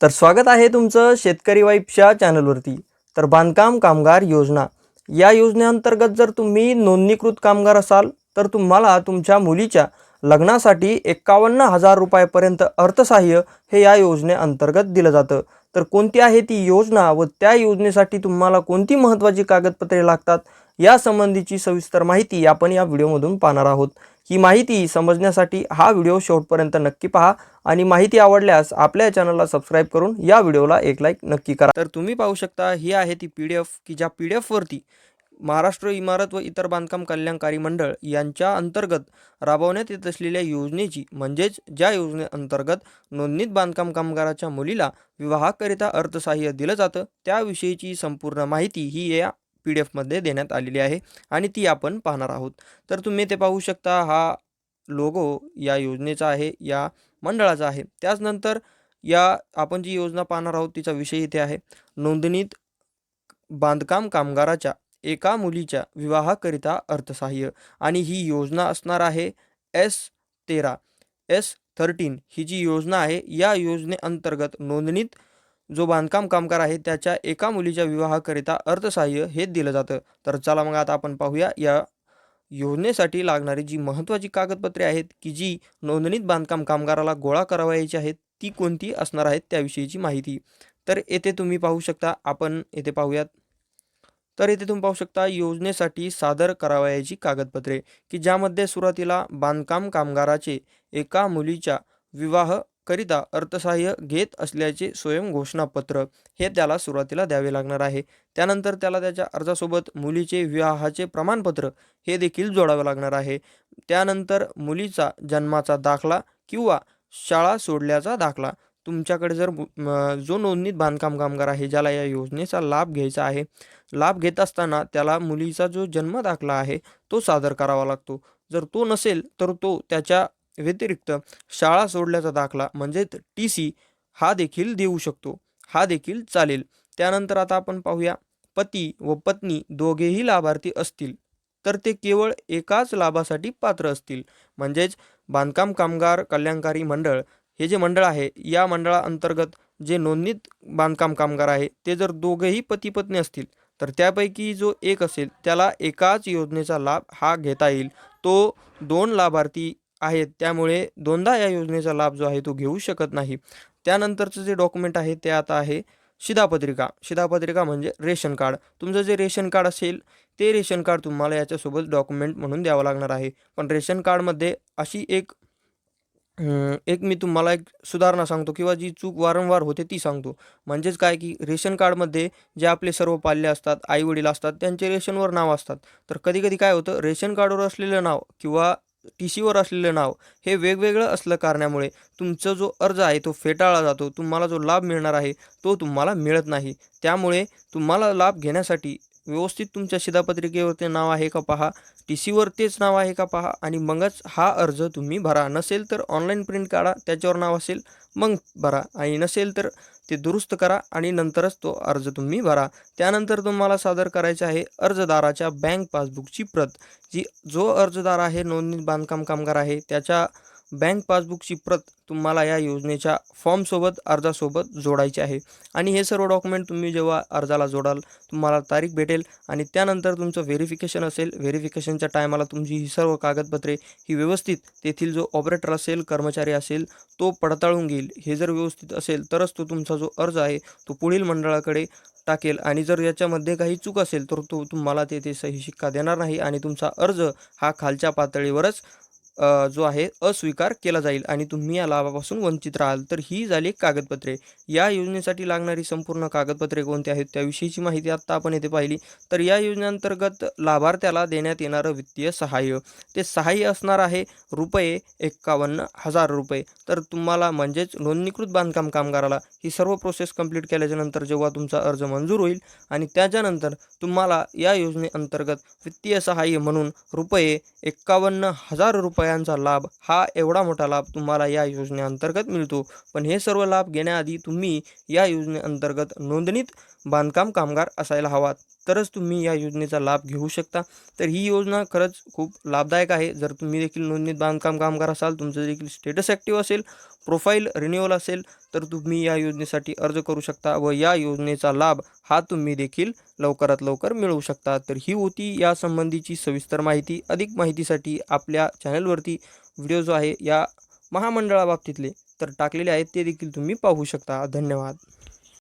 तर स्वागत आहे तुमचं शेतकरी वाईफच्या चॅनलवरती. तर बांधकाम कामगार योजना. या योजनेअंतर्गत जर तुम्ही नोंदणीकृत कामगार असाल तर तुम्हाला तुमच्या मुलीच्या लग्नासाठी एक्कावन्न हजार रुपयापर्यंत अर्थसहाय्य हे या योजनेअंतर्गत दिलं जातं. तर कोणती आहे ती योजना व त्या योजनेसाठी तुम्हाला कोणती महत्त्वाची कागदपत्रे लागतात या संबंधीची सविस्तर माहिती आपण या व्हिडिओमधून पाहणार आहोत. ही माहिती समजण्यासाठी हा व्हिडिओ शेवटपर्यंत नक्की पहा आणि माहिती आवडल्यास आपल्या चॅनलला सबस्क्राईब करून या व्हिडिओला एक लाईक नक्की करा. तर तुम्ही पाहू शकता ही आहे ती पी डी एफ की ज्या पी डी एफवरती महाराष्ट्र इमारत व इतर बांधकाम कल्याणकारी मंडळ यांच्या अंतर्गत राबवण्यात येत असलेल्या योजनेची म्हणजेच ज्या योजनेअंतर्गत नोंदणीत बांधकाम कामगाराच्या मुलीला विवाहाकरिता अर्थसहाय्य दिलं जातं त्याविषयीची संपूर्ण माहिती ही या पी डी एफमध्ये देण्यात आलेली आहे आणि ती आपण पाहणार आहोत. तर तुम्ही ते पाहू शकता हा लोगो या योजनेचा आहे या मंडळाचा आहे. त्याचनंतर या आपण जी योजना पाहणार आहोत तिचा विषय इथे आहे. नोंदणीत बांधकाम कामगाराच्या एका मुलीच्या विवाहाकरिता अर्थसहाय्य आणि ही योजना असणार आहे एस तेरा. एस थर्टीन ही जी योजना आहे या योजनेअंतर्गत नोंदणीत जो बांधकाम कामगार आहे त्याच्या एका मुलीच्या विवाहाकरिता अर्थसहाय्य हे दिलं जातं. तर चला मग आता आपण पाहूया या योजनेसाठी लागणारी जी महत्त्वाची कागदपत्रे आहेत की जी नोंदणीत बांधकाम कामगाराला गोळा करावयाची आहेत ती कोणती असणार आहेत त्याविषयीची माहिती. तर येथे तुम्ही पाहू शकता आपण येथे पाहूयात. तर येथे तुम्ही पाहू शकता योजनेसाठी सादर करावयाची कागदपत्रे की ज्यामध्ये सुरुवातीला बांधकाम कामगाराचे एका मुलीच्या विवाह करिता अर्थसहाय्य घेत असल्याचे स्वयं घोषणापत्र हे त्याला सुरुवातीला द्यावे लागणार आहे. त्यानंतर त्याला त्याच्या अर्जासोबत मुलीचे विवाहाचे प्रमाणपत्र हे देखील जोडावं लागणार आहे. त्यानंतर मुलीचा जन्माचा दाखला किंवा शाळा सोडल्याचा दाखला. तुमच्याकडे जर जो नोंदणीत बांधकाम कामगार आहे ज्याला या योजनेचा लाभ घ्यायचा आहे लाभ घेत असताना त्याला मुलीचा जो जन्म दाखला आहे तो सादर करावा लागतो. जर तो नसेल तर तो त्याच्या व्यतिरिक्त शाळा सोडल्याचा दाखला म्हणजेच टी सी हा देखील देऊ शकतो. हा देखील चालेल. त्यानंतर आता आपण पाहूया पती व पत्नी दोघेही लाभार्थी असतील. तर ते केवळ एकाच लाभासाठी पात्र असतील. म्हणजेच बांधकाम कामगार कल्याणकारी मंडळ हे जे मंडळ आहे या मंडळाअंतर्गत जे नोंदणीत बांधकाम कामगार आहे ते जर दोघेही पती पत्नी असतील तर त्यापैकी जो एक असेल त्याला एकाच योजनेचा लाभ हा घेता येईल. तो दोन लाभार्थी आहेत. त्यामुळे दोनदा या योजनेचा लाभ जो आहे तो घेऊ शकत नाही. त्यानंतरचं जे डॉक्युमेंट आहे ते आता आहे शिधापत्रिका. शिधापत्रिका म्हणजे रेशन कार्ड. तुमचं जे रेशन कार्ड असेल ते रेशन कार्ड तुम्हाला याच्यासोबत डॉक्युमेंट म्हणून द्यावं लागणार आहे. पण रेशन कार्डमध्ये अशी एक एक मी तुम्हाला एक सुधारणा सांगतो किंवा जी चूक वारंवार होते ती सांगतो. म्हणजेच काय की रेशन कार्डमध्ये जे आपले सर्व पाल्य असतात आईवडील असतात त्यांचे रेशनवर नाव असतात. तर कधी कधी काय होतं रेशन कार्डवर असलेलं नाव किंवा टी सीवर असलेलं नाव हे वेगवेगळं असलं कारणामुळे तुमचा जो अर्ज आहे तो फेटाळला जातो तुम्हाला जो लाभ मिळणार आहे तो तुम्हाला मिळत नाही. त्यामुळे तुम्हाला लाभ घेण्यासाठी व्यवस्थित तुमच्या शिधापत्रिकेवरती नाव आहे का पहा टी सीवर तेच नाव आहे का पहा आणि मगच हा अर्ज तुम्ही भरा. नसेल तर ऑनलाईन प्रिंट काढा त्याच्यावर नाव असेल मग भरा. आणि नसेल तर ते दुरुस्त करा आणि नंतरच तो अर्ज तुम्ही भरा. त्यानंतर तुम्हाला सादर करायचा आहे अर्जदाराच्या बँक पासबुकची प्रत जी जो अर्जदार आहे नोंदणीत बांधकाम कामगार आहे त्याच्या बँक पासबुकची प्रत तुम्हाला या योजनेच्या फॉर्मसोबत अर्जासोबत जोडायची आहे. आणि हे सर्व डॉक्युमेंट तुम्ही जेव्हा अर्जाला जोडाल तुम्हाला तारीख भेटेल आणि त्यानंतर तुमचं व्हेरिफिकेशन असेल व्हेरिफिकेशनच्या टायमाला तुमची ही सर्व कागदपत्रे ही व्यवस्थित तेथील जो ऑपरेटर असेल कर्मचारी असेल तो पडताळून घेईल. हे जर व्यवस्थित असेल तरच तो तुमचा जो अर्ज आहे तो पुढील मंडळाकडे टाकेल. आणि जर याच्यामध्ये काही चूक असेल तर तो तुम्हाला तेथे सही शिक्का देणार नाही आणि तुमचा अर्ज हा खालच्या पातळीवरच जो आहे अस्वीकार केला जाईल आणि तुम्ही या लाभापासून वंचित राहाल तर ही झाली कागदपत्रे. या योजनेसाठी लागणारी संपूर्ण कागदपत्रे कोणती आहेत त्याविषयीची माहिती आत्ता आपण येथे पाहिली. तर या योजनेअंतर्गत लाभार्थ्याला देण्यात येणारं वित्तीय सहाय्य. ते सहाय्य असणार आहे रुपये एक्कावन्न हजार रुपये. तर तुम्हाला म्हणजेच नोंदणीकृत बांधकाम कामगाराला ही सर्व प्रोसेस कंप्लीट केल्याच्यानंतर जेव्हा तुमचा अर्ज मंजूर होईल आणि त्याच्यानंतर तुम्हाला या योजनेअंतर्गत वित्तीय सहाय्य म्हणून रुपये एक्कावन्न हजार रुपयांचा लाभ हा एवढा मोठा लाभ तुम्हाला या योजनेअंतर्गत मिळतो. पण हे सर्व लाभ घेण्याआधी तुम्ही या योजनेअंतर्गत नोंदणीत बांधकाम कामगार असायला हवा तरच तुम्ही या योजनेचा लाभ घेऊ शकता. तर ही योजना खरंच खूप लाभदायक आहे. जर तुम्ही देखील नोंदणीत बांधकाम कामगार असाल तुमचं देखील स्टेटस ॲक्टिव्ह असेल प्रोफाईल रिन्युअल असेल तर तुम्ही या योजनेसाठी अर्ज करू शकता व या योजनेचा लाभ हा तुम्ही देखील लवकरात लवकर मिळवू शकता. तर ही होती या संबंधीची सविस्तर माहिती. अधिक माहितीसाठी आपल्या चॅनलवरती व्हिडिओ जो आहे या महामंडळाबाबतीतले तर टाकलेले आहेत ते देखील तुम्ही पाहू शकता. धन्यवाद.